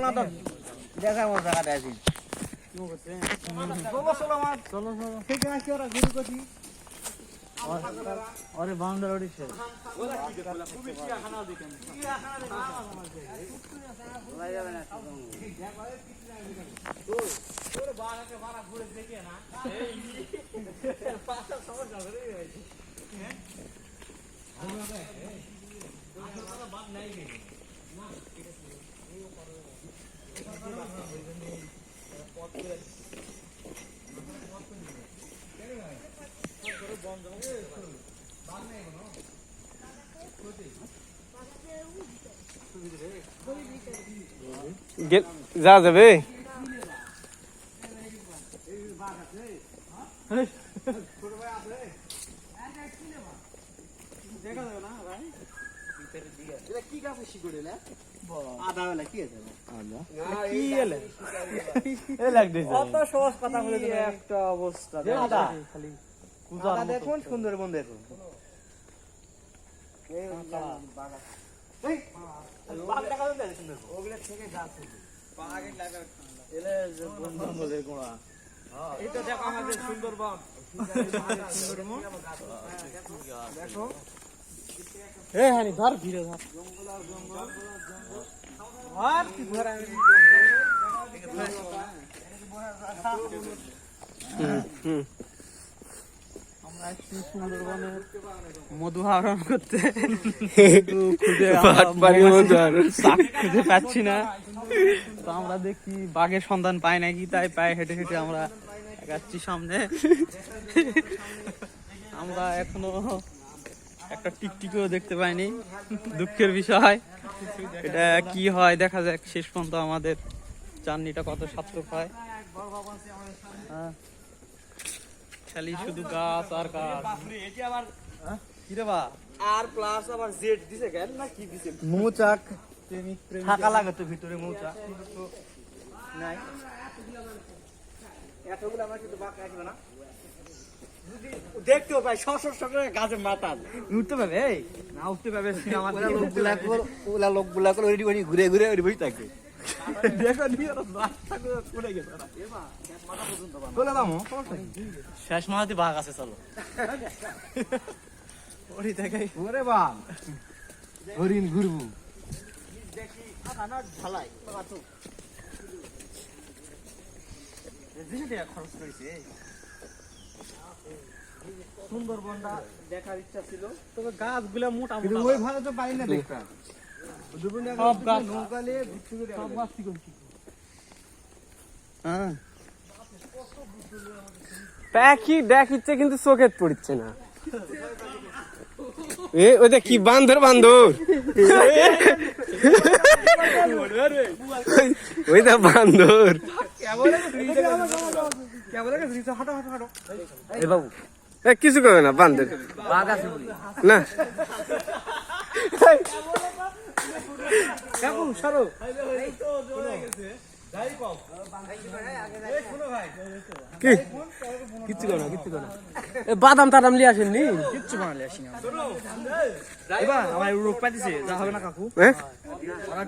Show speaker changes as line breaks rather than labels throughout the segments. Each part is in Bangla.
দেখা আমার জায়গাটা আছি। চলো চলো আমার।
চলো চলো
ঠিক আছে ওরা ঘুরে করছি
আরে বাউন্ডার উঠিছে
যা যাবে
এটা কি গাছের শিকড় এলা আদা বেলা কি আছে
কি এলে এ লাগতেছে
কত সহজ কথা বলে
কি
দিলে
একটা অবস্থা
যে দেখুন সুন্দর বন দেখুন এই বাগান এই বাগান সুন্দর ওগুলা থেকে গাছ বাগান লাগা
এলে যে বন্ধুদের গোড়া।
এটা দেখো আমাদের সুন্দরবন। দেখো।
এ হানি ধর ভিড়ে ধর।
আর কি
আমরা একটু সুন্দরবনের মধু আহরণ করতে। খুঁজে পাচ্ছি না। তো আমরা দেখি বাঘের সন্ধান পাই নাকি তাই পায়ে হেঁটে হেঁটে আমরা যাচ্ছি সামনে। আমরা এখনও একটা টিকটিকিও দেখতে পাইনি। দুঃখের বিষয়। এটা কি হয় দেখা যাক শেষ পর্যন্ত আমাদের জার্নিটা কত সার্থক হয়। হ্যাঁ। খালি শুধু গাছ আর গাছ
এটি আবার
কিরে বা
আর প্লাস আবার জেড দিছে কেন? না কি দিছে?
মৌচাক
থাকা লাগে তো ভিতরে মৌচা নাই। এতগুলো আমার কিন্তু বাঁকা আসবে না। যদি দেখতেও পাই সশর সশর গাছে মাথা
উঠতে পারবে এই। না উঠতে পারবে সিনেমা
লোকগুলা কর ওলা লোকগুলা করে ঘুরে ঘুরে ওই বসে থাকে
শেষ মাহাতি বাঘ আছে চলো ওরি দেখাই
হরিণ ঘুরবু সুন্দরবনটা দেখার ইচ্ছা ছিল
তবে গাছগুলা মোটা
কিন্তু
মোটা
ওই ভালো তো পাই না দেখতা।
সব কি
কিন্তু পড়ছে না। এ ওইটা কি বান্দর বান্দর। ওইটা বান্দর। কিছু করবে না, বান্দর। না।
কাকু সরো।
কি?
কিচ্ছু করো কিচ্ছু করো
এ বাদাম টাদাম লিয়ে আসেননি
কিচ্ছু বানালে আসি না এবার আমার রোগ পাইতেছে যা হবে না কাকু।
হ্যাঁ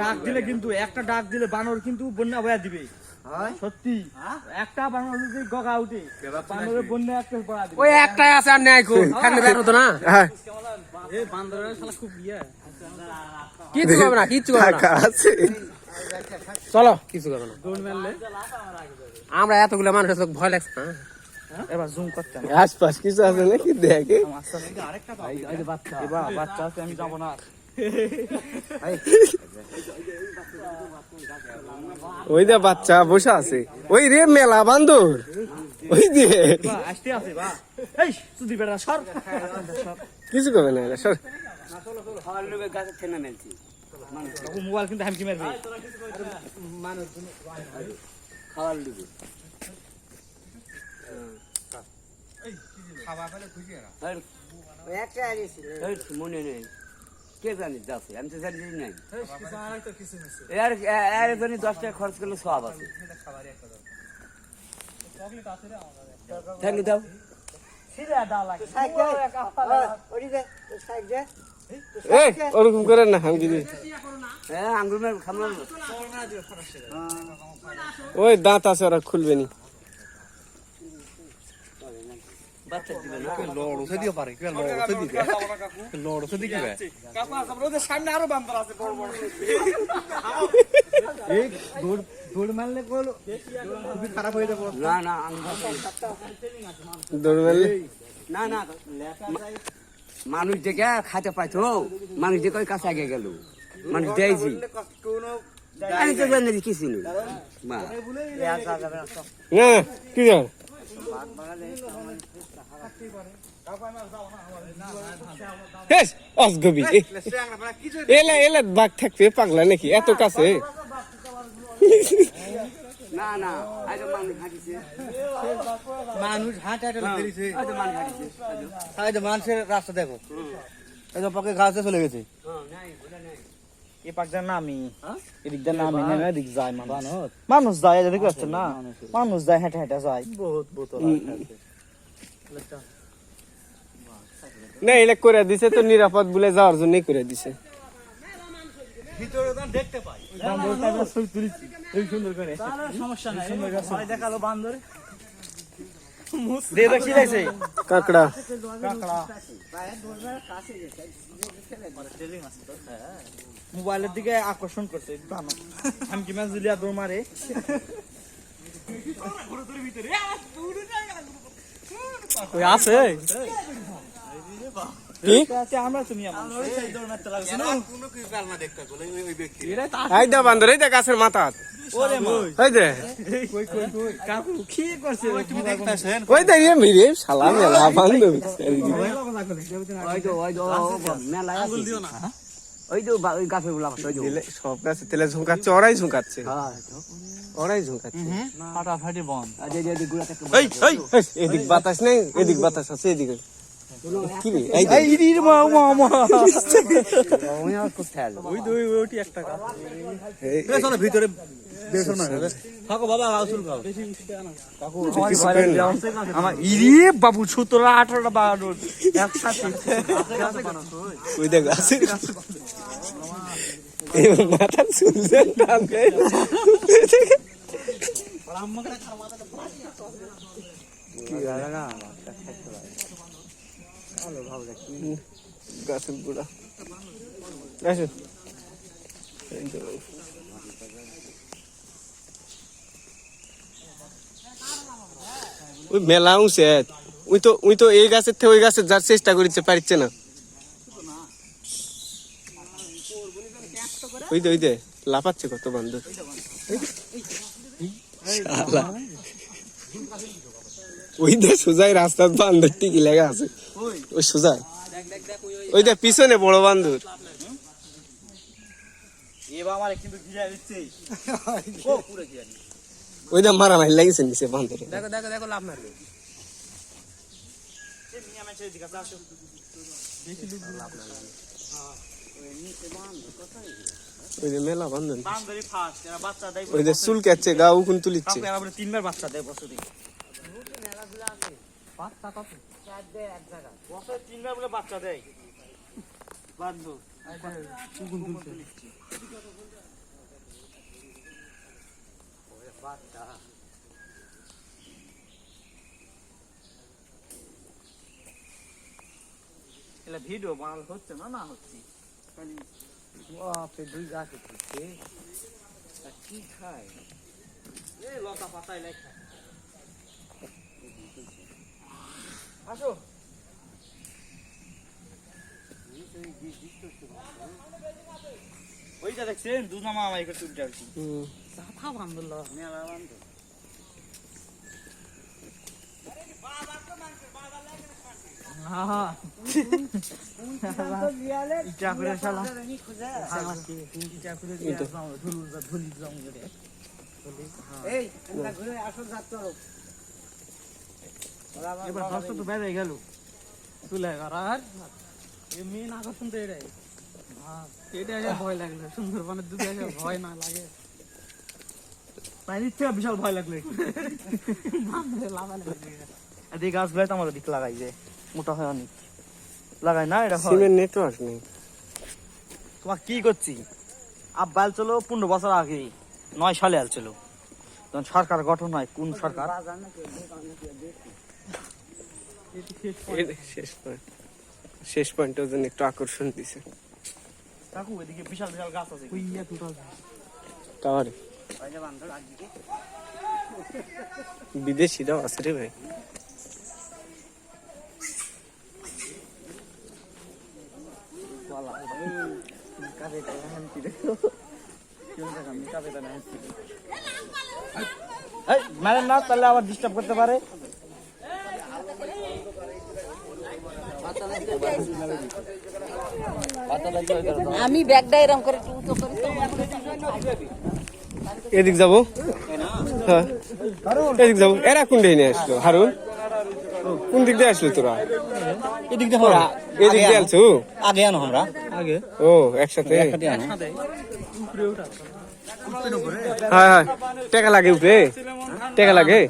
ডাক দিলে কিন্তু একটা ডাক দিলে বানর কিন্তু বন্যা বয়া দিবে। সত্যি। একটা বানর যদি গগা উঠে বানরের বন্যা একটা
ওই একটাই আছে আর নেই খুব এখানে বের হতো না? হ্যাঁ।
বান্দরের শালা খুব ইয়ে।
কিচ্ছু করবে না কিচ্ছু করবে না।
আছে।
চলো কিছু করবে না। আমরা এতগুলো মানুষ আছে, ভয় লাগছে না
এবার জুম করতে হবে।
আশপাশ কিছু আছে নাকি? দেখে।
আস্তে আস্তে আরেকটা বাচ্চা এবার বাচ্চা আছে আমি যাব না।
ওই দে বাচ্চা বসে আছে। ওই রে মেলা বান্দর। ওই দিয়ে
আসতে আছে বা এই তুই বেটা সর। সর
কিছু করবে না সর।
খাওয়ার লোকের গাছে ঠেনা মেলছি
মোবাইল কিন্তু হামকি মারবে
খাওয়ার মনে নেই কে জানি যাচ্ছে আমি তো জানি নাই এর এর জন্য দশ টাকা খরচ করলে সব আছে দাও
দা লাগে
এই ওরকম করে না আমি
হ্যাঁ
ওই দাঁত আছে ওরা খুলবে নি।
না না না
দৌড় মারলে?
না না মানুষ দেখে খাতে পাইতো মানুষ দেখে ওই কাছে আগে গেল। মানুষ দেয়ছি আমি তো জানি
কি এলা এলা বাঘ থাকবে পাগলা নাকি? এত কাছে।
না না আজ মানুষ হাঁটিছে।
মানুষ হাঁটে বেরিয়েছে।
আজ
মানুষের রাস্তা দেখো। যে পাকে ঘাসে চলে গেছে। এ পাকটা নামি এদিক দিয়ে নামি নেমে এদিক যায় মানুষ। মানুষ। যায় এদিকে পাচ্ছে না। মানুষ যায় হেঁটে হেঁটে যায়। বহুত বোতল
না এটা করে দিছে তো নিরাপদ বলে যাওয়ার জন্যই করে দিছে।
সমস্যা নাই। ভয় দেখাল বান্দর। দে দেখি লাইছে।
কাকড়া।
মোবাইলের দিকে আকর্ষণ করছে জানো আমি কি মাছ দিলি দৌড় মারে?
আছে।
গাছের মাথা সব গাছে তেলে ঝুঁকাচ্ছে ওরাই ঝুঁকাচ্ছে
হ্যাঁ
ওরাই ঝুঁকাচ্ছে
ফাটাফাটি
এদিক বাতাস নেই এদিক বাতাস আছে এদিকে
ভিতরে বাবা
না।
সতেরো আঠারোটা বারো একসাথে।
ওই দেখ এই মাথার চুলছে টানবে গাছের ওই মেলা উঠছে ওই তো তো এই গাছের থেকে ওই যার চেষ্টা করিতে পারছে না। ওই দে ওই দে, লাফাচ্ছে কত বান্ধব ওই দে সোজাই রাস্তার বান্ধব টিকি লেগে আছে? ওই। সোজাই ওই দে পিছনে বড়
ঘিরা
ওই দে মারামারি লাগিয়েছে নিচে বান্ধব
দেখো দেখো দেখো লাভ মারবে।
ওই যে মেলা বান্ধব
বান্দরি ফার্স্ট এরা বাচ্চা দেয়
ওই যে চুল কাচ্ছে গা উকুন তুলিচ্ছে।
কাকু এরা বলে তিনবার বাচ্চা দেয় বছরে বছরে তিনবার বলে বাচ্চা দেয়। এটা ভিডিও বানানো হচ্ছে না না হচ্ছে?
বাপরে দুই গাছ কি খায়?
এই লতা পাতায় লেখা। আসো। ওইটা দেখছেন দু নামা করতে উঠে আসছি।
হুম।
কথা বান্ধব
মেলা বান্ধব।
এই ঘুরে আসল যাত্রা
এবার তো বেড়ে গেল।
তুলে আর? এমনি আকর্ষণ তো এটাই। এটা এসে ভয় লাগল। সুন্দরবনের দুধে এসে ভয় না লাগে।
পানির থেকে বিশাল ভয় লাগল এদিকে গাছ। গুলাই তো আমার দিক লাগাই যে মোটা হয় অনেক। লাগাই না এটা হয়।
সিমেন্ট নেটওয়ার্ক নেই
তোমার কি করছি? আব্বা চলো পনেরো বছর আগে নয় সালে আলছিল। তখন সরকার গঠন হয় কোন সরকার?
শেষ পয়েন্ট শেষ পয়েন্টের জন্য একটু আকর্ষণ দিছে।
কাকু এদিকে বিশাল বিশাল গাছ আছে।
টাওয়ারে। বিদেশিরাও আছে রে ভাই।
এই মারেন না তাহলে আবার ডিস্টার্ব করতে পারে।
আমি ব্যাগটা এরকম করে উঁচু করি
এদিক যাব? হ্যাঁ। এদিক যাব। এরা কোন দিকে নিয়ে আসলো? হারুন? কোন দিক দিয়ে আসলো তোরা?
এদিক দেখো
এদিক দিয়ে আসছো
আগে আনো আমরা।
আগে।
ও একসাথে?
একসাথে আনো।
হ্যাঁ হ্যাঁ। টাকা লাগে উপরে? টাকা লাগে?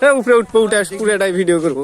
হ্যাঁ উপরে উঠবো উঠে পুরোটাই ভিডিও করব।